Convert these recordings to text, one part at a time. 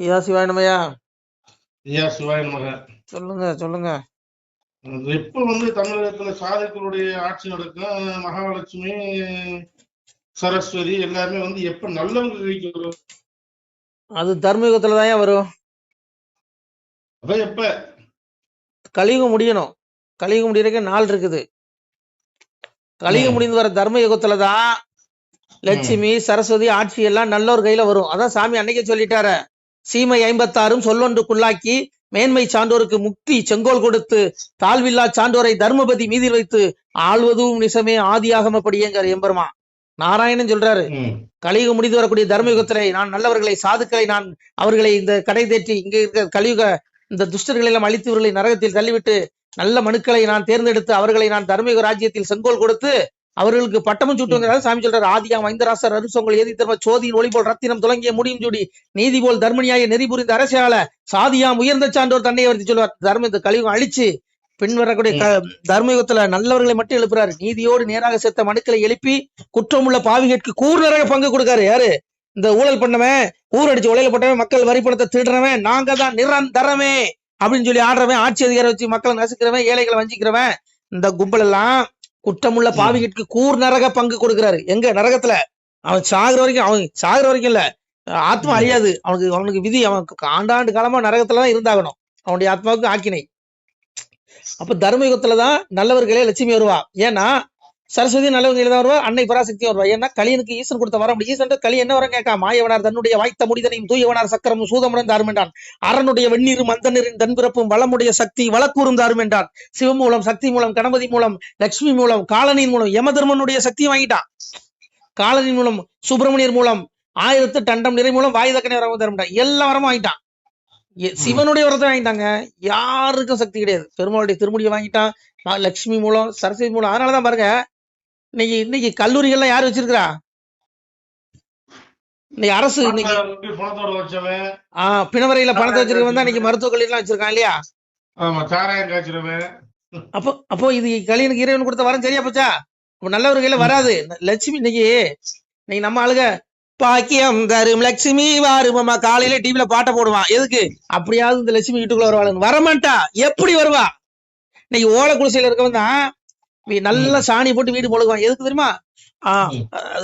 ஐயா சிவாயனமையா ஐயா சிவாய சொல்லுங்க சொல்லுங்க. எப்ப வந்து தமிழகத்துல சாதுக்களுடைய ஆட்சி நடக்கும்? மகாலட்சுமி சரஸ்வதி எல்லாருமே வந்து எப்ப நல்லவங்க கைக்கு வரும்? அது தர்மயுகத்துல தான் வரும். அதான் எப்ப? கலியுகம் முடியணும். கலியுகம் முடியறதுக்கு நாள் இருக்குது. கலியுகம். முடிந்து வர தர்ம யுகத்துல தான் லட்சுமி சரஸ்வதி ஆட்சி எல்லாம் நல்லோர் கையில வரும். அதான் சாமி அன்னைக்கே சொல்லிட்டாரு. சீமை ஐம்பத்தாறும் சொல்லொன்றுக்குள்ளாக்கி மேன்மை சான்றோருக்கு முக்தி செங்கோல் கொடுத்து தாழ்வில்லா சான்றோரை தர்மபதி மீதில் வைத்து ஆள்வதும் நிசமே ஆதியாகமப்படியேங்கிற எம்பெருமா நாராயணன் சொல்றாரு. கலியுகம் முடிந்து வரக்கூடிய தர்மயுகத்திலே நான் நல்லவர்களை சாதுக்களை நான் அவர்களை இந்த கடை தேற்றி இங்க இருக்க கலியுக இந்த துஷ்டர்களை எல்லாம் அழித்து இவர்களை நரகத்தில் தள்ளிவிட்டு நல்ல மனுக்களை நான் தேர்ந்தெடுத்து அவர்களை நான் தர்மயுக ராஜ்யத்தில் செங்கோல் கொடுத்து அவர்களுக்கு பட்டமும் சூட்டு வந்தாலும் சாமி சொல்றாரு ஆதியாம் ஐந்தராசர் அருசொங்கல் ஏதி தர்ம சோதியின் ஒளி போல் ரத்தினம் துலங்கிய முடியும் ஜூடி நீதி போல் தர்மனியாய நெறி புரிந்த அரசியால சாதியாம் உயர்ந்த சான்றோர் தன்னை வருத்தி சொல்வார். தர்ம இந்த கலியுகம் அழிச்சு பின் வரக்கூடிய தர்மயுகத்துல நல்லவர்களை மட்டும் எழுப்புறாரு. நீதியோடு நேராக செத்த மனுக்களை எழுப்பி குற்றமுள்ள பாவிகளுக்கு கூர் நிறைய பங்கு கொடுக்காரு. யாரு? இந்த ஊழல் பண்ணவன் ஊர் அடிச்சு உலையில போட்டவன் மக்கள் வரி பணத்தை திருடுறவன் நாங்க தான் நிரந்தரமே அப்படின்னு சொல்லி ஆடுறவன் ஆட்சி அதிகாரம் வச்சு மக்களை நசுக்கிறவன் ஏழைகளை வஞ்சிக்கிறவன். இந்த கும்பல் எல்லாம் குற்றமுள்ள பாவிகளுக்கு கூர் நரக பங்கு கொடுக்கிறாரு. எங்க? நரகத்துல. அவன் சாகுற வரைக்கும் அவன் சாகுற வரைக்கும் இல்ல. ஆத்மா அழியாது. அவனுக்கு அவனுக்கு விதி அவன் ஆண்டாண்டு காலமா நரகத்துல தான் இருந்தாகணும். அவனுடைய ஆத்மாவுக்கு ஆக்கினை. அப்ப தர்மயுகத்துலதான் நல்லவர்களே லட்சுமி வருவா. ஏன்னா சரஸ்வதி நல்லவங்க தான் வருவா அன்னை பராசக்தி வருவா. ஏன்னா கலியனுக்கு ஈசன் கொடுத்த வரம் ஈசன் களி என்ன வரம் கேட்கா? மாயவனார் தன்னுடைய வாய்த்த முடிதனையும் தூயவனார் சக்கரமும் சூதமுடன் தாருமென்றான் அரனுடைய வெந்நீரும் மந்தனரின் தன்பிறப்பும் வளமுடைய சக்தி வளக்கூறும் தாருமென்றான் சிவம் மூலம் சக்தி மூலம் கணபதி மூலம் லட்சுமி மூலம் காலனின் மூலம் யமதர்மனுடைய சக்தி வாங்கிட்டான். காலனின் மூலம் சுப்பிரமணியர் மூலம் ஆயிரத்து டண்டம் நிறை மூலம் வாயுதக்கனை வரம் தருமென்றான் எல்லா வரமும் வாங்கிட்டான். சிவனுடைய வரத்தை வாங்கிட்டாங்க. யாருக்கும் சக்தி கிடையாது. பெருமாளுடைய திருமுடியை வாங்கிட்டான். லட்சுமி மூலம் சரஸ்வதி மூலம் அதனாலதான் பாருங்க இன்னைக்கு இன்னைக்கு கல்லூரிகள்லாம் யார் வச்சிருக்கிறா? இன்னைக்கு அரசு இன்னைக்கு ஆஹ் பிணவரையில பணத்தை வச்சிருக்கவன் தான் இன்னைக்கு மருத்துவக் கல்லூரி எல்லாம் வச்சிருக்கான் இல்லையா? அப்போ அப்போ இது கலியனுக்கு இறைவன் கொடுத்த வரம் சரியா போச்சா? அப்ப நல்லவர் கையில வராது. லட்சுமி இன்னைக்கு இன்னைக்கு நம்ம ஆளுக பாக்கியம் தரும் லட்சுமி வாருமாமா காலையில டிவில பாட்டை போடுவான் எதுக்கு? அப்படியாவது இந்த லட்சுமி வீட்டுக்குள்ள வருவாள் வரமாட்டா. எப்படி வருவா? இன்னைக்கு ஓலை குடிசையில இருக்கவன் தான் நல்லா சாணி போட்டு வீடு முழுகுவான். எதுக்கு தெரியுமா?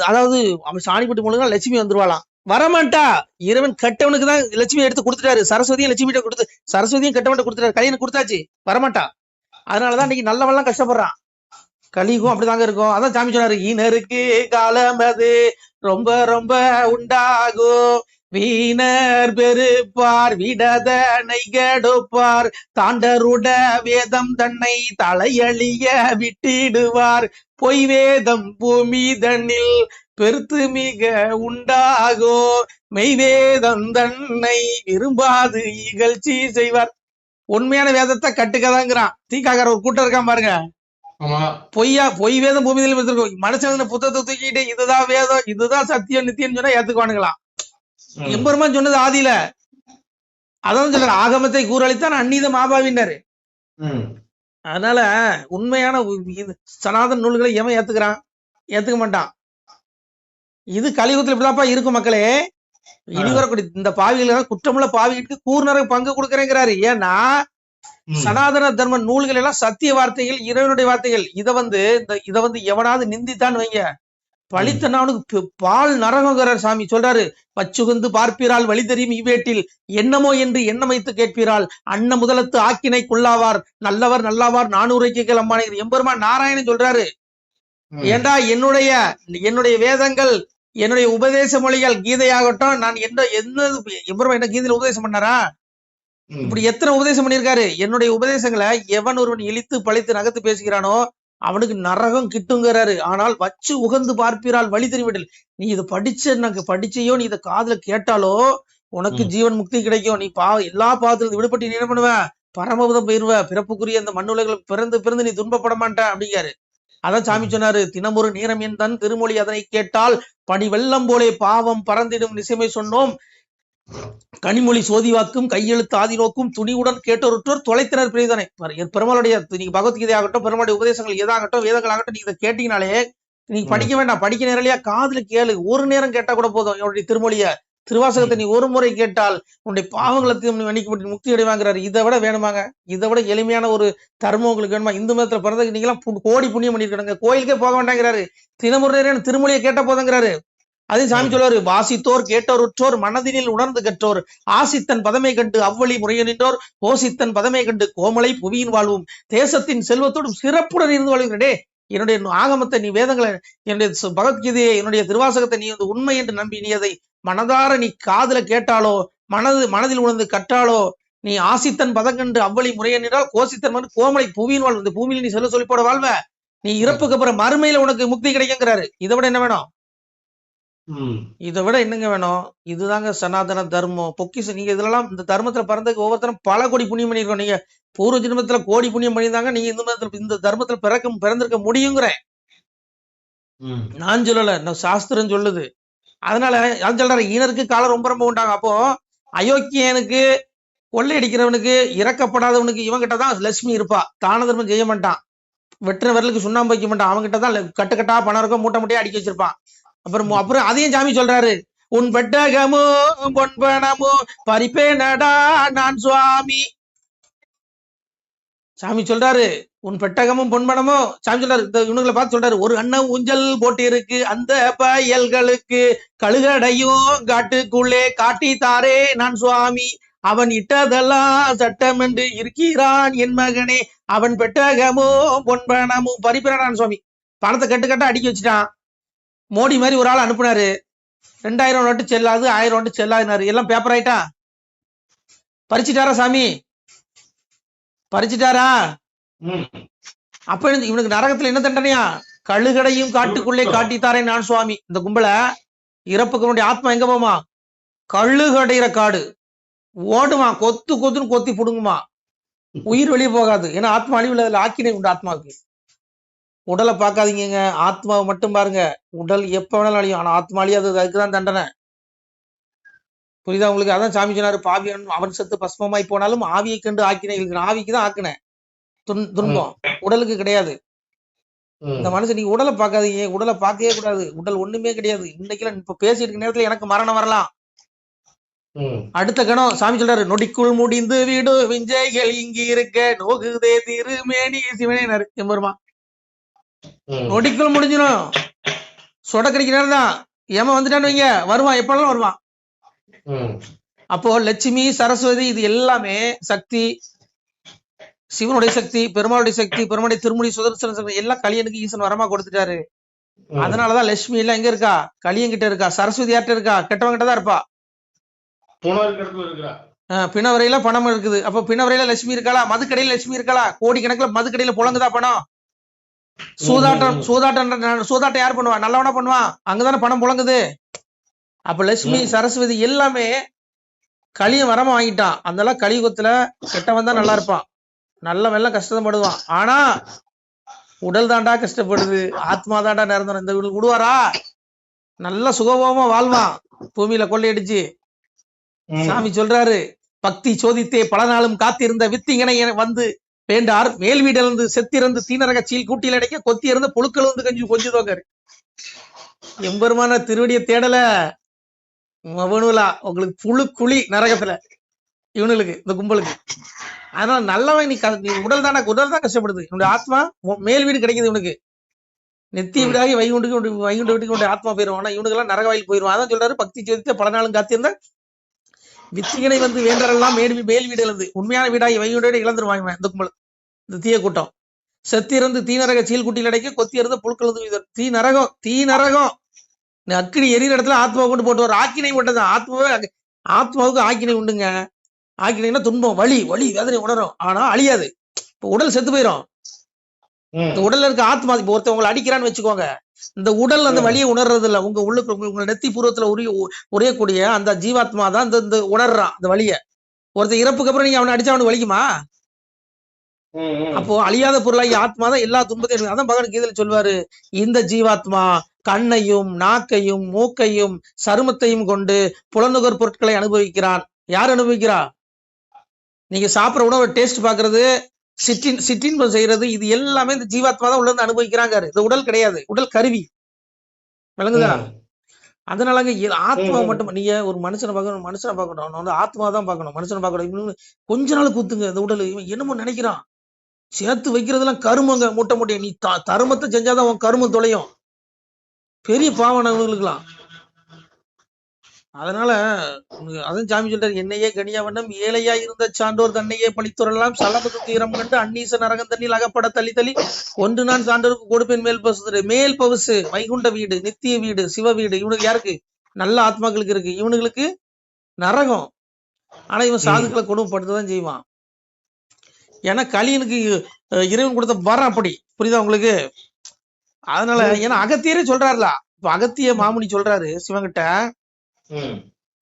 அதாவது அவன் சாணி போட்டு முழுகுனா லட்சுமி வந்துருவாளாம். வரமாட்டா. இறைவன் கெட்டவனுக்கு தான் லட்சுமி எடுத்து கொடுத்துட்டாரு. சரஸ்வதியும் லட்சுமி கொடுத்து சரஸ்வதியும் கெட்டவன்ட்ட கொடுத்துட்டாரு. கல்யாணம் கொடுத்தாச்சு. வரமாட்டா. அதனாலதான் இன்னைக்கு நல்லவன்லாம் கஷ்டப்படுறான். கலிக்கும் அப்படிதாங்க இருக்கும். அதான் சாமி சொன்னாரு ஈனருக்கு காலம் அது. ரொம்ப ரொம்ப உண்டாகும். வீணர் பெருப்பார் விடதனை கெடுப்பார். தாண்டருட வேதம் தன்னை தலையழிய விட்டிடுவார். பொய் வேதம் பூமி தன்னில் பெருத்து மிக உண்டாகோ? மெய்வேதம் தன்னை விரும்பாது இகழ்ச்சி செய்வார். உண்மையான வேதத்தை கட்டுக்கதாங்கிறான். தீக்காக்கார ஒரு கூட்டம் இருக்கான் பாருங்க. ஆமா. பொய்யா பொய் வேதம் வச்சிருக்கோம் மனுஷன் புத்தகத்தை தூக்கிட்டு இதுதான் வேதம் இதுதான் சத்தியம் நித்தியம் சொன்னா ஏத்துக்குவானுங்களாம். எம்பெருமான் சொன்னது ஆதியில. அதான் சொல்ற ஆகமத்தை கூறளித்தான் அந்நீத மாபாவின்னாரு ம். அதனால உண்மையான சனாதன நூல்களை எவன் ஏத்துக்கிறான்? ஏத்துக்க மாட்டான். இது கலியுகத்துல இப்படிதான்ப்பா இருக்கும் மக்களே. இனி. வரக்கூடிய இந்த பாவிகள் குற்றமுள்ள பாவிகளுக்கு கூர்நர பங்கு கொடுக்கறேங்கிறாரு. ஏன்னா. சனாதன தர்ம நூல்கள் எல்லாம் சத்திய வார்த்தைகள் இறைவனுடைய வார்த்தைகள். இத வந்து இந்த இத வந்து எவனாவது நிந்தித்தான் வைங்க. பழித்தனவனுக்கு பால் நரகங்கிறார் சாமி சொல்றாரு. பச்சுகுந்து பார்ப்பீரால் வழி தெரியும் இவ்வேட்டில். என்னமோ என்று எண்ணம் வைத்து கேட்பீரால். அன்ன முதலத்து ஆக்கினைக்குள்ளாவார் நல்லவர் நல்லாவார். நானூறைக்கு கிளம்பான எம்பெருமான் நாராயணன் சொல்றாரு. ஏண்டா என்னுடைய என்னுடைய வேதங்கள் என்னுடைய உபதேச மொழிகள் கீதையாகட்டும் நான் என்ன என்ன எம்பெருமான் என்ன கீதையில உபதேசம் பண்ணாரா. இப்படி எத்தனை உபதேசம் பண்ணியிருக்காரு? என்னுடைய உபதேசங்களை எவன் ஒருவன் இழித்து பழித்து நகர்த்து பேசுகிறானோ அவனுக்கு நரகம் கிட்டுங்கிறாரு. ஆனால் வச்சு உகந்து பார்ப்பீரால் வழி தெரிவிடல் நீ இதை படிச்ச எனக்கு படிச்சையோ நீ இதை காதுல கேட்டாலோ உனக்கு. ஜீவன் முக்தி கிடைக்கும். நீ பா எல்லா பாவத்திலிருந்து விடுபட்டு நீ என்ன பண்ணுவ? பரமபதம் போயிருவ. பிறப்புக்குரிய இந்த மண்ணுலகில் பிறந்து பிறந்து நீ துன்பப்பட மாட்ட அப்படிங்காரு அதான் சாமி சொன்னாரு தினமொரு நேரம் என் தன் திருமொழி அதனை கேட்டால் பனி வெள்ளம் போலே பாவம் பறந்திடும் நிசைமை சொன்னோம். கனிமொழி சோதிவாக்கும் கையெழுத்து ஆதி நோக்கும் துணிவுடன் கேட்டொருற்றோர் தொலைத்தினர் பிரிதனை. பெருமாளுடைய நீங்க பகவத்கீதை ஆகட்டும் பெருமாளுடைய உபதேசங்கள் எதாகட்டும் வேதங்கள் ஆகட்டும் நீங்க இதை கேட்டீங்கனாலே நீங்க. படிக்க வேண்டாம் படிக்க நேரலையா காதுல கேளு ஒரு நேரம் கேட்டா கூட போதும் என்னுடைய திருமொழிய. திருவாசகத்தை நீ ஒரு முறை கேட்டால் உன்னுடைய பாவங்களுக்கு மன்னிக்கப்பட்டு முக்தி அடைவாங்கிறாரு. இதை விட வேணுமாங்க? இதை விட எளிமையான ஒரு தர்மம் உங்களுக்கு வேணுமா? இந்து மதத்துல பிறந்ததுக்கு நீங்களாம் கோடி புண்ணியம் பண்ணிருக்காங்க கோயிலுக்கே போக வேண்டாங்கிறாரு. தினமுறையான திருமொழியை கேட்ட போதுங்கிறாரு. அதையும் சாமி சொல்லுவாரு வாசித்தோர் கேட்டோர் உற்றோர் மனதினில் உணர்ந்து கற்றோர். ஆசித்தன் பதமை கண்டு அவ்வழி முறைய நின்றோர் கோசித்தன் பதமை கண்டு கோமலை புவியின் வாழ்வும். தேசத்தின் செல்வத்தோடும் சிறப்புடன் இருந்து வாழ்கிறே என்னுடைய ஆகமத்தை நீ வேதங்களை என்னுடைய பகவத்கீதையை என்னுடைய திருவாசகத்தை நீ வந்து உண்மை என்று நம்பி நீ அதை மனதார நீ காதுல கேட்டாலோ மனது மனதில் உணர்ந்து கற்றாலோ நீ ஆசித்தன் பதங்கண்டு அவ்வளி முறைய நின்றால் கோசித்தன் வந்து கோமலை புவியின் வாழ்வு. இந்த பூமியில் நீ செல்ல சொல்லி போட வாழ்வ. நீ இறப்புக்கு அப்புறம் மறுமையில உனக்கு முக்தி கிடைக்குங்கிறாரு. இதை விட என்ன வேணும். இதை விட என்னங்க வேணும்? இதுதாங்க சனாதன தர்மம். பொக்கிஷம். நீங்க இதெல்லாம் இந்த தர்மத்துல பிறந்ததுக்கு ஒவ்வொருத்தரும் பல கோடி புண்ணியம் பண்ணிருக்கோம் நீங்க பூர்வ ஜென்மத்துல கோடி புண்ணியம் பண்ணியிருந்தாங்க. நீங்க இந்த மதத்துல இந்த தர்மத்துல பிறக்க பிறந்திருக்க முடியுங்கிறேன். நான் சொல்லல. நான் சாஸ்திரம் சொல்லுது. அதனால அது சொல்றாரு ஈனருக்கு காலம் ரொம்ப ரொம்ப உண்டாங்க அப்போ அயோக்கியனுக்கு கொள்ளையடிக்கிறவனுக்கு இறக்கப்படாதவனுக்கு இவன்கிட்ட தான் லட்சுமி இருப்பா. தான தர்மம் செய்ய மாட்டான். வெட்டுற விரலுக்கு சுண்ணாம்பு வைக்க மாட்டான். அவன்கிட்ட தான் லெ- கட்டு கட்டா பணம் இருக்கும். மூட்டை மூட்டையா அடிக்க வச்சிருப்பான். அப்புறம் அப்புறம் அதையும் சாமி சொல்றாரு. உன் பெட்டகமோ பொன்பனமோ பறிப்பேனடா நான் சுவாமி. சாமி சொல்றாரு உன் பெட்டகமும் பொன்பனமோ. சாமி சொல்றாரு இந்த இவனுங்களை பார்த்து சொல்றாரு ஒரு அண்ணன் ஊஞ்சல் போட்டிருக்கு அந்த பயல்களுக்கு கழுகடையும் காட்டுக்குள்ளே காட்டித்தாரே நான் சுவாமி. அவன் இட்டதெல்லாம் சட்டம் என்று இருக்கிறான் என் மகனே. அவன் பெட்டகமோ பொன்பனமும் பறிப்பிறான் சுவாமி. பணத்தை கட்டு கட்ட அடிக்க வச்சுட்டான். மோடி மாதிரி ஒரு ஆள் அனுப்புனாரு. ரெண்டாயிரம் நோட்டு செல்லாது ஆயிரம் நோட்டு செல்லாதுனாரு. எல்லாம் பேப்பர் ஆயிட்டா? பறிச்சிட்டாரா சாமி? பறிச்சிட்டாரா. அப்ப இவனுக்கு நரகத்துல என்ன தண்டனையா? கழுகடையும் காட்டுக்குள்ளே காட்டித்தாரே நான் சுவாமி. இந்த கும்பல இறப்புக்கு ஆத்மா எங்க போமா? கழுகடைகிற காடு. ஓடுமா? கொத்து கொத்துன்னு கொத்தி புடுங்குமா? உயிர் வெளியே போகாது. ஏன்னா ஆத்மா அழிவுல அதுல ஆக்கினை உண்டு ஆத்மாவுக்கு. உடலை பார்க்காதீங்க ஆத்மாவை மட்டும் பாருங்க. உடல் எப்ப வேணாலும் அழியும். ஆனா ஆத்மா அழியாது அதுக்குதான் தண்டனை. புரியுதா உங்களுக்கு? அதான் சாமி சொன்னாரு பாவியன் அவன் செத்து பஸ்மமாய் போனாலும் ஆவியை கண்டு ஆக்கினை இருக்கிறான் ஆவிக்கு தான் ஆக்கினேன். துன்- துன்பம். உடலுக்கு கிடையாது. இந்த மனுஷன் நீங்க உடலை பார்க்காதீங்க. உடலை பார்க்கவே கூடாது. உடல் ஒண்ணுமே கிடையாது. இன்னைக்கெல்லாம் இப்ப பேசிட்டு இருக்க நேரத்துல எனக்கு மரணம் வரலாம். அடுத்த கணம் சாமி சொல்றாரு நொடிக்குள் முடிந்து வீடு விஞ்சைகள் இங்கு இருக்க நோகுதே திருமேனி சிவனேனாரு எம்பெருமா. நொடிக்குள் முடிஞ்சிடும். சொட கிடைக்கிற நேரம் தான் ஏமா வந்துட்டான்னு வைங்க. வருவான். எப்பனாலும் வருவான். அப்போ லட்சுமி சரஸ்வதி இது எல்லாமே சக்தி சிவனுடைய சக்தி பெருமாளுடைய சக்தி பெருமாளுடைய திருமுடி சுதர்சன சக்தி எல்லாம் கலியனுக்கு ஈசன் வரமா கொடுத்துட்டாரு. அதனாலதான் லட்சுமி எல்லாம் எங்க இருக்கா? கலியங்கிட்ட இருக்கா? சரஸ்வதி யார்கிட்ட இருக்கா? கெட்டவங்கிட்ட தான் இருப்பா. பிணவரையில பணம் இருக்குது. அப்ப பிணவரையில லட்சுமி இருக்காளா? மதுக்கடையில லட்சுமி இருக்காளா? கோடிக்கணக்குல மதுக்கடையில புழங்குதா பணம்? சூதாட்டம். சூதாட்டம் சூதாட்டம் யார் பண்ணுவா? நல்லவனா பண்ணுவான் அங்கதானே பணம் புழங்குது. அப்ப லட்சுமி. சரஸ்வதி எல்லாமே களியும் வரமா வாங்கிட்டான் அதனால கலியுகத்துல கெட்டவன் தான் நல்லா இருப்பான். நல்லவன் எல்லாம் கஷ்டப்படுவான் ஆனா உடல் தாண்டா கஷ்டப்படுது. ஆத்மா தாண்டா நிரந்தரம். இந்த வீடு விடுவாரா? நல்ல சுகபோகமா வாழ்வான். பூமியில கொள்ளையடிச்சு. சாமி சொல்றாரு பக்தி சோதித்தே பல நாளும் காத்திருந்த வித்திங்கனை வந்து வேண்டார் மேல் வீடிலிருந்து செத்திருந்து தீனரக சீல் கூட்டியில் அடைக்க கொத்தி இருந்த புழுக்கள் வந்து கஞ்சி கொஞ்சுதோங்காரு எம்பெருமான திருவடிய தேடல. மவனுலா உங்களுக்கு புழு குழி நரகத்துல. இவனுங்களுக்கு இந்த கும்பலுக்கு. அதனால நல்லவன் நீ க- நீ உடல் தானே உடல் தான் கஷ்டப்படுது. என்னுடைய ஆத்மா மேல் வீடு கிடைக்குது இவனுக்கு. நெத்தி வீடாகி வைகுண்டுக்கு வைகுண்டு வீட்டுக்கு ஆத்மா போயிருவான் ஆனா இவனுக்கு எல்லாம் நரக வாயில் போயிருவான் அதான் சொல்றாரு பக்தி சோதித்த பல நாளும் காத்திருந்தா வித்திகனை வந்து வேண்டரெல்லாம் மேல் மேல் வீடு இழந்து. உண்மையான வீடாகி வைகுண்டோட இழந்துருவாங்க இந்த கும்பல். இந்த தீய கூட்டம். செத்திருந்து தீ நரக சீல் குட்டியில் அடைக்க கொத்தி இருந்து புழுக்கள் தீ நரகம் தீ நரகம். இந்த அக்கினி எரியிற இடத்துல ஆத்மாவை கொண்டு போட்டு வரும் ஆக்கினை விட்டது ஆத்மாவே ஆத்மாவுக்கு ஆக்கினை உண்டுங்க. ஆக்கினைன்னா துன்பம் வலி வலி வேதனை உணரும். ஆனா அழியாது. இப்போ உடல் செத்து போயிடும் இந்த உடல்ல இருக்க ஆத்மா இப்ப ஒருத்தன் உங்களை அடிக்கிறான்னு வச்சுக்கோங்க. இந்த உடல் அந்த ம். வலியை உணர்றது இல்ல உங்க உள்ளுக்கு உங்க நெத்தி பூர்வத்துல உரிய உரையக்கூடிய அந்த ஜீவாத்மா தான் இந்த இந்த உணர்றான் அந்த வலிய ஒருத்தன் இறப்புக்கு அப்புறம் நீங்க அவனை அடிச்சா அவனுக்கு வலிக்குமா. அப்போ அழியாத பொருளாகி ஆத்மா தான் எல்லா துன்பத்தையும் அதான் பகவான் கீதையில சொல்வாரு. இந்த ஜீவாத்மா கண்ணையும் நாக்கையும் மூக்கையும் சருமத்தையும் கொண்டு புலனுகர் பொருட்களை அனுபவிக்கிறான். யார் அனுபவிக்கிறா? நீங்க சாப்பிடுற உணவை டேஸ்ட் பாக்குறது சிற்றின் சிற்றின்பம் செய்யறது இது எல்லாமே இந்த ஜீவாத்மா தான் உள்ள இருந்து அனுபவிக்கிறாங்க இந்த உடல் கிடையாது. உடல் கருவி. விளங்குதா. அதனாலங்க ஆத்மா. மட்டும் நீங்க ஒரு மனுஷனை பார்க்கணும் மனுஷனை பார்க்கணும். வந்து ஆத்மா தான் பார்க்கணும் மனுஷனை பார்க்கணும். கொஞ்ச நாள் குத்துங்க இந்த உடல். இவன் என்னமோ நினைக்கிறான். சேர்த்து வைக்கிறதெல்லாம் கருமங்க மூட்டை மூட்டையை. நீ தருமத்தை செஞ்சாதான் உன் கருமம் தொலையும். பெரிய பாவம் இவங்களுக்குலாம் அதனால அதான் சாமி சொல்றாரு என்னையே கனியாவண்ணம் ஏழையா இருந்த சான்றோர் தன்னையே பழித்துறலாம் சலபத்து தீரம் கண்டு அன்னீச நரகம் தண்ணில் அகப்பட தள்ளி தள்ளி ஒன்று நான் சான்றோருக்கு கொடுப்பேன் மேல் பசு மேல் பவுசு வைகுண்ட வீடு நித்திய வீடு சிவ வீடு. இவனுக்கு யாருக்கு? நல்ல ஆத்மாக்களுக்கு இருக்கு. இவனுங்களுக்கு நரகம். ஆனா இவன் சாதுக்களை கொடுமைப்படுத்ததான் செய்வான். ஏன்னா கலியனுக்கு இறைவன் கொடுத்த வரம் அப்படி. புரியுதா உங்களுக்கு? அதனால ஏன்னா அகத்தியரே சொல்றாருல. இப்ப அகத்திய மாமுனி சொல்றாரு சிவன்கிட்ட ம்.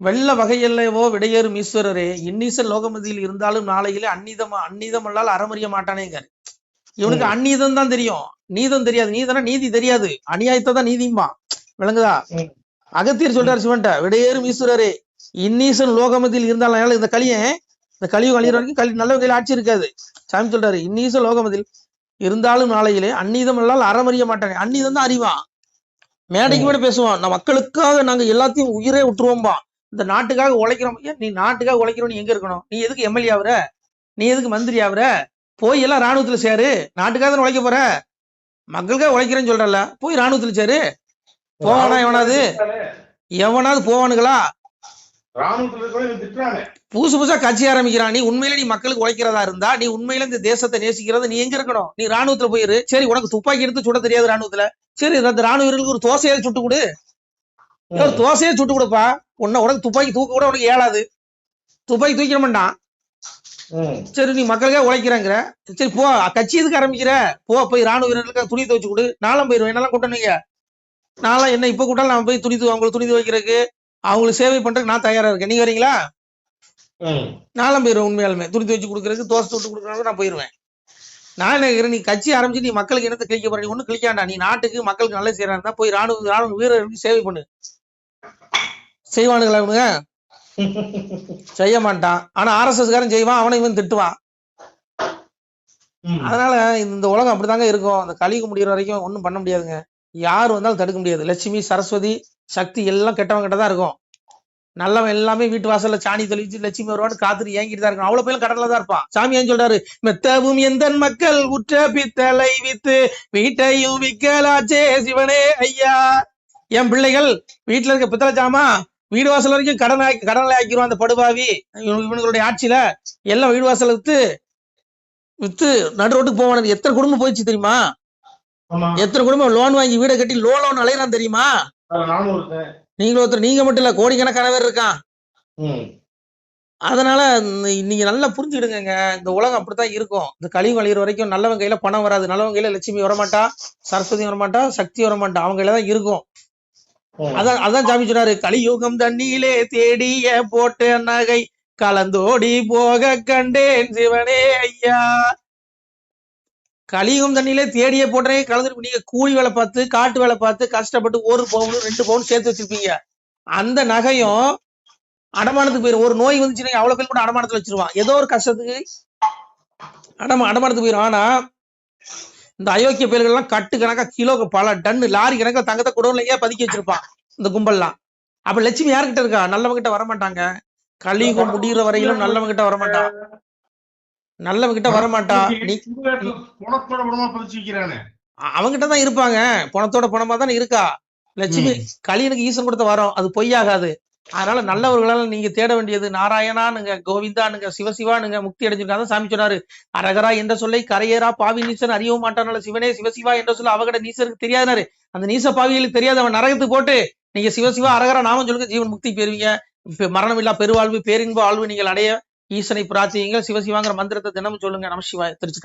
வெள்ள வகையல்லவோ விடையேறும் ஈஸ்வரரே இன்னீசன் லோகமதியில் இருந்தாலும் நாளையிலே அந்நீதம் அந்நீதம் அல்லால் அறமறிய மாட்டானேங்க. இவனுக்கு அந்நீதம் தான் தெரியும். நீதம் தெரியாது. நீதனா நீதி தெரியாது. அநியாயத்தை தான் நீதியுமா விளங்குதா. அகத்தியர் சொல்றாரு சிவன்ட்ட விடையேறும் ஈஸ்வரரே இன்னீசன் லோகமதியில் இருந்தாலும் இந்த கலியன் இந்த கலியும் கழியிற வரைக்கும் கலி நல்ல கையில ஆட்சி இருக்காது. சாமி சொல்றாரு இன்னீசன் லோகமதியில் இருந்தாலும் நாளையிலே அந்நீதம் அல்லால் அறமறிய மாட்டானே. அந்நீதம் தான் அறிவான். மேடைக்கு மேடை பேசுவான். நான் மக்களுக்காக நாங்க எல்லாத்தையும் உயிரே விட்டுருவோம்பா. இந்த நாட்டுக்காக உழைக்கிறோம். ஏன் நீ நாட்டுக்காக உழைக்கிறோம் நீ எங்க இருக்கணும்? நீ எதுக்கு எம்எல்ஏ ஆகுற நீ எதுக்கு மந்திரி ஆகுற போய் எல்லாம் ராணுவத்துல சேரு. நாட்டுக்காக தானே உழைக்க போற? மக்களுக்காக உழைக்கிறேன்னு சொல்றல போய் ராணுவத்துல சேரு. போவானா எவனாவது? எவனாவது போவானுங்களா ராணுவத்துல இருக்கிறவன் இவன் திட்டுறானே புதுசு புதுசா கட்சி ஆரம்பிக்கிறான். நீ உண்மையில நீ மக்களுக்கு உழைக்கிறதா இருந்தா நீ உண்மையில இந்த தேசத்தை நேசிக்கிறத நீ எங்க இருக்கணும்? நீ ராணுவத்துல போயிரு. சரி உனக்கு துப்பாக்கி எடுத்து சுட தெரியாது ராணுவத்துல சரி அந்த ராணுவ வீரர்களுக்கு ஒரு தோசையை சுட்டு கொடு. ஒரு தோசையே சுட்டு கொடுப்பா. உன்ன உனக்கு துப்பாக்கி தூக்க கூட உனக்கு ஏழாது துப்பாக்கி தூக்கிட மாட்டான். சரி நீ மக்களுக்காக உழைக்கிறேங்கிற. சரி போ. கட்சி எதுக்கு ஆரம்பிக்கிற? போ போய் ராணுவ வீரர்களுக்கு துணி துவைச்சு கொடு. நானும் போயிருவேன். என்னெல்லாம் கூட்டணுங்க நான்லாம் என்ன இப்ப கூட்டாலும் நான் போய் துணி அவங்களுக்கு துணி துவைக்கிறதுக்கு அவங்களுக்கு சேவை பண்றதுக்கு நான் தயாரா இருக்கேன். நீங்க வரீங்களா. நானும் போயிருவேன் உண்மையாலுமே. துணி துவைச்சு கொடுக்குறதுக்கு தோசை சுட்டு கொடுக்குறதுக்கு நான் போயிருவேன் நான் என்ன கேக்குறேன், நீ கட்சி ஆரம்பிச்சு நீ மக்களுக்கு என்னத்தை கிழிக்க போற நீ ஒன்றும் கிழிக்க வேண்டாம் நீ நாட்டுக்கு மக்களுக்கு நல்லது செய்யறா இருந்தா போய் ராணுவ ராணுவ வீரர்களுக்கு சேவை பண்ணு. செய்வானுங்களா இவனுங்க? செய்ய மாட்டான். ஆனா ஆர்எஸ்எஸ் காரன் செய்வான் அவனை இவன் திட்டுவான். அதனால இந்த உலகம் அப்படிதாங்க இருக்கும். அந்த கலிக்கு முடியிற வரைக்கும் ஒண்ணும் பண்ண முடியாதுங்க. யார் வந்தாலும் தடுக்க முடியாது. லட்சுமி சரஸ்வதி சக்தி எல்லாம் கெட்டவங்க கிட்ட தான் இருக்கும். நல்லவன் எல்லாமே வீட்டு வாசல்ல சாணி தெளிச்சு லட்சுமி வருவான்னு காத்துட்டு ஏங்கிட்டு தான் இருக்கும் அவ்வளவு பேரும் கடல்ல தான் இருப்பான். சாமி ஏன் சொல்றாரு? மெத்தவும் எந்த மக்கள் உற்ற பித்தளை வித்து வீட்டையும் விக்கலாச்சே சிவனே ஐயா. என் பிள்ளைகள் வீட்டுல இருக்க பித்தளை ஜாமா வீடு வாசல் வரைக்கும் கடன் கடனை கடன்ல ஆக்கிடுவான் அந்த படுபாவி. இவனு- இவனுங்களுடைய ஆட்சியில எல்லாம் வீடு வாசல் வித்து வித்து நடு ரோட்டுக்கு போவானது எத்தனை குடும்பம் போயிடுச்சு தெரியுமா? எத்தனை குடும்பம் லோன் வாங்கி வீடை கட்டி லோ லோன் அலையறான் தெரியுமா? அதுல நானும் இருக்கேன் நீங்க ஒருத்தர் நீங்க மட்டும் இல்ல கோடிக்கணக்கான பேர் இருக்கான். அதனால நீங்க நல்லா புரிஞ்சுக்கிடுங்க இந்த உலகம் அப்படித்தான் இருக்கும். இந்த கழிவு அழியிற வரைக்கும் நல்லவங்க கையில பணம் வராது. நல்லவங்க கையில லட்சுமி வரமாட்டா சரஸ்வதி வரமாட்டா சக்தி வரமாட்டா. அவங்க கையில தான் இருக்கும். அதான் அதான் சாமி சொன்னாரு கலியுகம் தண்ணியிலே தேடிய போட்ட நகை கலந்தோடி போக கண்டேன் சிவனே ஐயா. கலியுகம் தண்ணியிலே தேடிய போட்டே கலந்துட்டு நீங்க கூலி வேலை பார்த்து காட்டு வேலை பார்த்து கஷ்டப்பட்டு ஒரு பவுன் ரெண்டு பவுன் சேர்த்து வச்சிருப்பீங்க. அந்த நகையும் அடமானத்துக்கு போயிடும் ஒரு நோய் வந்துச்சுன்னா அவ்வளவு பேர் கூட அடமானத்துல வச்சிருவான். ஏதோ ஒரு கஷ்டத்துக்கு அடமா அடமானத்துக்கு போயிடும் ஆனா இந்த அயோக்கிய பயிர்கள்லாம் எல்லாம் கட்டு கணக்கா கிலோ பல டன்னு லாரி கணக்கா தங்கத்தை குடோன்லயே பதுக்கி வச்சிருப்பான். இந்த கும்பல்லாம். அப்ப லட்சுமி யாருக்கிட்ட இருக்கா? நல்லவங்கிட்ட வரமாட்டாங்க. கலியுகம் முடிகிற வரையிலும் நல்லவங்க கிட்ட வரமாட்டான் நல்லவங்க கிட்ட வரமாட்டா. நீ சுடுகாட்டுல குணத்தோட குணமா பதிச்சு வைக்கிறானே அவங்கிட்ட தான் இருப்பாங்க. பணத்தோட பணமா தானே இருக்கா லட்சுமி கலியனுக்கு ஈசன் கொடுத்த வரோம் அது பொய்யாகாது. அதனால நல்லவர்களால நீங்க தேட வேண்டியது நாராயணானுங்க கோவிந்தானுங்க சிவசிவானுங்க முக்தி அடைஞ்சிருக்காங்க சாமி சொன்னாரு. அரகரா என்ற சொல்லை கரையேறா பாவி நீசன் அறியவும் மாட்டானால சிவனே சிவசிவா என்ற சொல்ல அவகட நீசருக்கு தெரியாதுனாரு. அந்த நீச பாவிகளுக்கு தெரியாது அவன் நரகத்துக்கு போட்டு நீங்க சிவசிவா அரகரா நாமம் சொல்லுங்க ஜீவன் முக்தி பெறுவீங்க. மரணம் இல்லா பெருவாழ்வு பேரின்ப வாழ்வு நீங்கள் அடைய ஈசனை பிரார்த்தியுங்கள். சிவசிவாங்கிற மந்திரத்தை தினமும் சொல்லுங்க. நம சிவாய. திருச்சி